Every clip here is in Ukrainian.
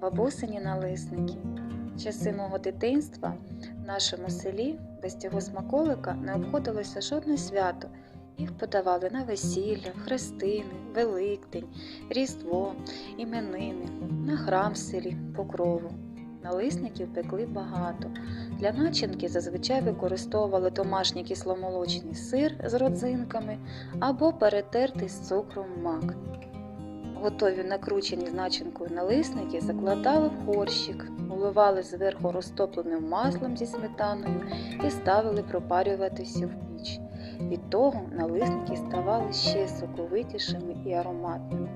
бабусині налисники. Часи мого дитинства в нашому селі без цього смаколика не обходилося жодне свято. Їх подавали на весілля, хрестини, Великдень, Різдво, іменини, на храм в селі, покрову. Налисників пекли багато. Для начинки зазвичай використовували домашній кисломолочний сир з родзинками або перетертий з цукром мак. Готові накручені начинкою налисники закладали в горщик, уливали зверху розтопленим маслом зі сметаною і ставили пропарюватися в піч. Від того налисники ставали ще соковитішими і ароматними.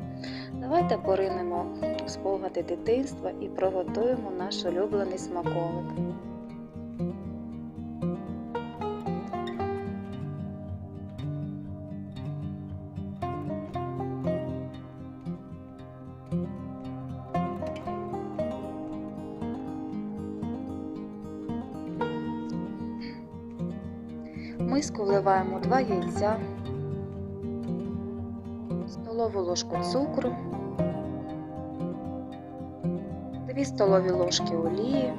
Давайте поринемо спогади дитинства і приготуємо наш улюблений смаколик. Миску вливаємо 2 яйця, столову ложку цукру, 2 столові ложки олії,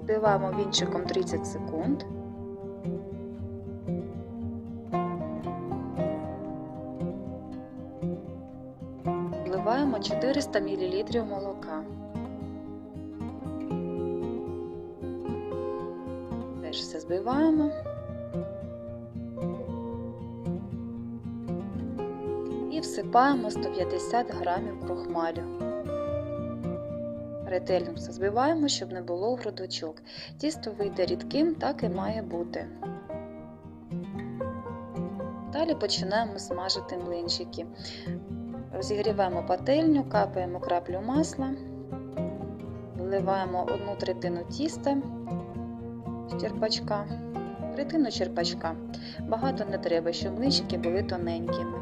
збиваємо вінчиком 30 секунд. Вливаємо 400 мл молока. Теж все збиваємо. І всипаємо 150 грамів крохмалю. Ретельно все збиваємо, щоб не було грудочок. Тісто вийде рідким, так і має бути. Далі починаємо смажити млинчики. Розігріваємо пательню, капаємо краплю масла, вливаємо одну третину тіста з черпачка, третину черпачка. Багато не треба, щоб млинчики були тоненькими.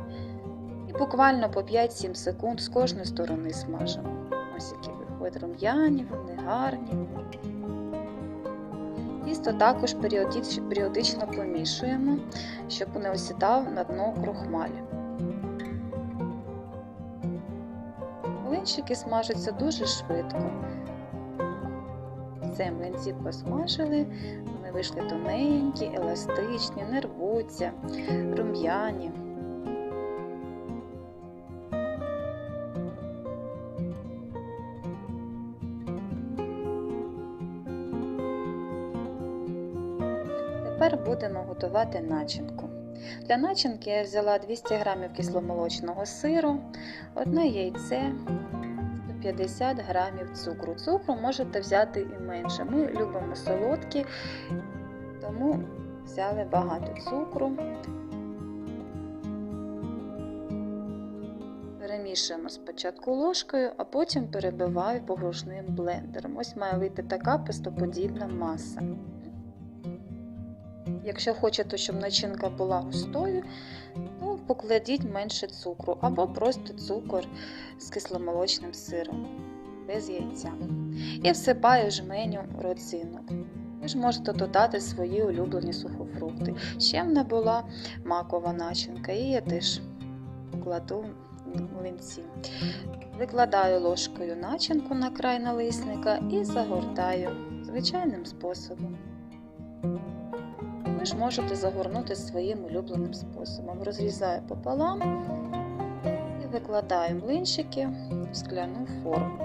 І буквально по 5-7 секунд з кожної сторони смажимо. Ось які виходять рум'яні, вони гарні. Тісто також періодично помішуємо, щоб не осідав на дно крохмаль. Млинчики смажаться дуже швидко. Все, млинці посмажили, вони вийшли тоненькі, еластичні, не рвуться, рум'яні. Тепер будемо готувати начинку. Для начинки я взяла 200 г кисломолочного сиру, одне яйце, 150 г цукру. Цукру можете взяти і менше. Ми любимо солодкі, тому взяли багато цукру. Перемішуємо спочатку ложкою, а потім перебиваю погружним блендером. Ось має вийти така пестоподібна маса. Якщо хочете, щоб начинка була густою, то покладіть менше цукру або просто цукор з кисломолочним сиром без яйця. І всипаю жменю родзинок. Ви ж можете додати свої улюблені сухофрукти. Ще в мене була макова начинка, і я теж покладу млинці. Викладаю ложкою начинку на край налисника і загортаю звичайним способом. Ви ж можете загорнути своїм улюбленим способом. Розрізаю пополам і викладаю млинчики в скляну форму.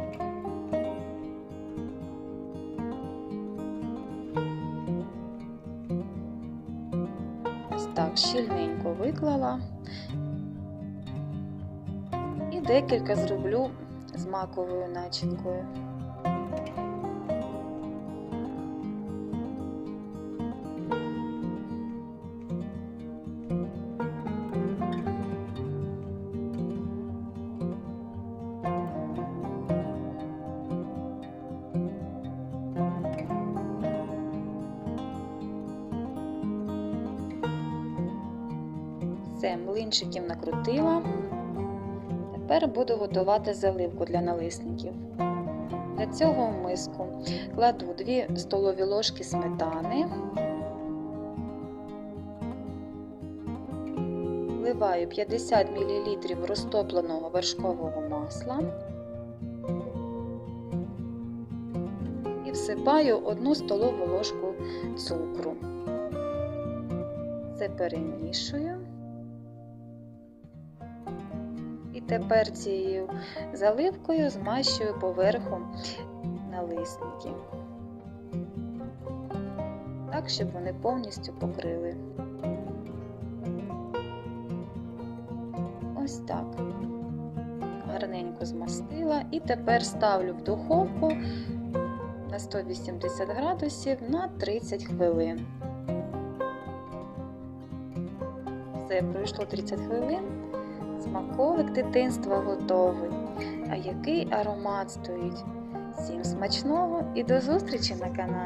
Ось так щільненько виклала. І декілька зроблю з маковою начинкою. Все, млинчиків накрутила. Тепер буду готувати заливку для налисників. Для цього в миску кладу 2 столові ложки сметани, наливаю 50 мл розтопленого вершкового масла і всипаю 1 столову ложку цукру. Це перемішую. Тепер цією заливкою змащую поверху налисники. Так, щоб вони повністю покрили. Ось так. Гарненько змастила і тепер ставлю в духовку на 180 градусів на 30 хвилин. Все, пройшло 30 хвилин. Смаколик дитинства готовий. А який аромат стоїть? Всім смачного і до зустрічі на каналі!